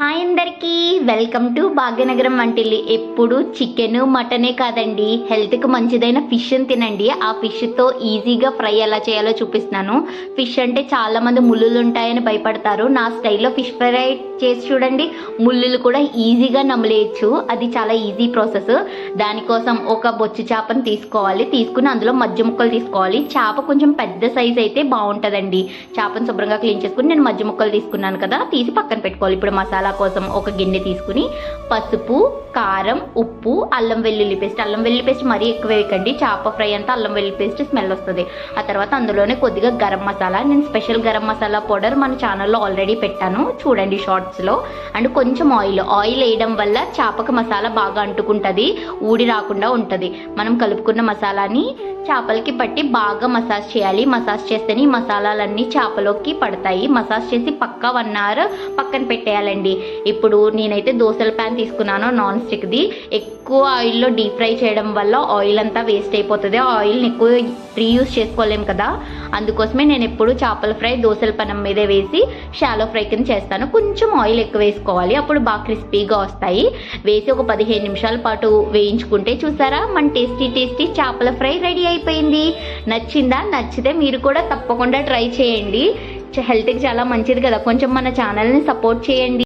Hi అందరికీ welcome to Bhagyanagaram వంటిల్లి. ఎప్పుడు chicken మటనే కాదండి. హెల్త్కి మంచిదైన ఫిష్ తినండి. ఆ ఫిష్తో ఈజీగా ఫ్రై ఎలా చేయాలో చూపిస్తున్నాను. ఫిష్ అంటే చాలామంది ముళ్ళులు ఉంటాయని భయపడతారు. నా స్టైల్లో ఫిష్ ఫ్రై చేసి చూడండి. ముళ్ళులు కూడా ఈజీగా నమలేయచ్చు. అది చాలా ఈజీ ప్రాసెస్. దానికోసం ఒక బొచ్చు చేపను తీసుకోవాలి. తీసుకుని అందులో మధ్య ముక్కలు తీసుకోవాలి. చేప కొంచెం పెద్ద సైజ్ అయితే బాగుంటుందండి. చేపను శుభ్రంగా క్లీన్ చేసుకుని నేను మధ్య ముక్కలు తీసుకున్నాను కదా తీసి పక్కన పెట్టుకోవాలి. ఇప్పుడు మసాలా కోసం ఒక గిన్నె తీసుకుని పసుపు కారం ఉప్పు అల్లం వెల్లుల్లి పేస్ట్. అల్లం వెల్లుల్లి పేస్ట్ మరీ ఎక్కువ వేయకండి. చేప ఫ్రై అంతా అల్లం వెల్లుల్లి పేస్ట్ స్మెల్ వస్తుంది. ఆ తర్వాత అందులోనే కొద్దిగా గరం మసాలా. నేను స్పెషల్ గరం మసాలా పౌడర్ మన ఛానల్లో ఆల్రెడీ పెట్టాను. చూడండి షార్ట్స్లో అండ్ కొంచెం ఆయిల్. ఆయిల్ వేయడం వల్ల చేపకు మసాలా బాగా అంటుకుంటుంది. ఊడి రాకుండా ఉంటుంది. మనం కలుపుకున్న మసాలాని చేపలకి పట్టి బాగా మసాజ్ చేయాలి. మసాజ్ చేస్తేనే ఈ మసాలాలన్నీ చేపలోకి పడతాయి. మసాజ్ చేసి పక్కా వన్ అవర్ పక్కన పెట్టేయాలండి. ఇప్పుడు నేనైతే దోశల ప్యాన్ తీసుకున్నాను నాన్ స్టిక్ది ఎక్కువ ఆయిల్లో డీప్ ఫ్రై చేయడం వల్ల ఆయిల్ అంతా వేస్ట్ అయిపోతుంది. ఆయిల్ని ఎక్కువ రీయూస్ చేసుకోలేం కదా. అందుకోసమే నేను ఎప్పుడు చేపల ఫ్రై దోశల పనం మీదే వేసి షాలో ఫ్రై కింద చేస్తాను. కొంచెం ఆయిల్ ఎక్కువ వేసుకోవాలి. అప్పుడు బాగా క్రిస్పీగా వస్తాయి. వేసి ఒక పదిహేను నిమిషాల పాటు వేయించుకుంటే చూసారా? మన టేస్టీ టేస్టీ చేపల ఫ్రై రెడీ అయిపోయింది. నచ్చిందా? నచ్చితే మీరు కూడా తప్పకుండా ట్రై చేయండి. హెల్త్కి చాలా మంచిది కదా. కొంచెం మన ఛానల్ని సపోర్ట్ చేయండి.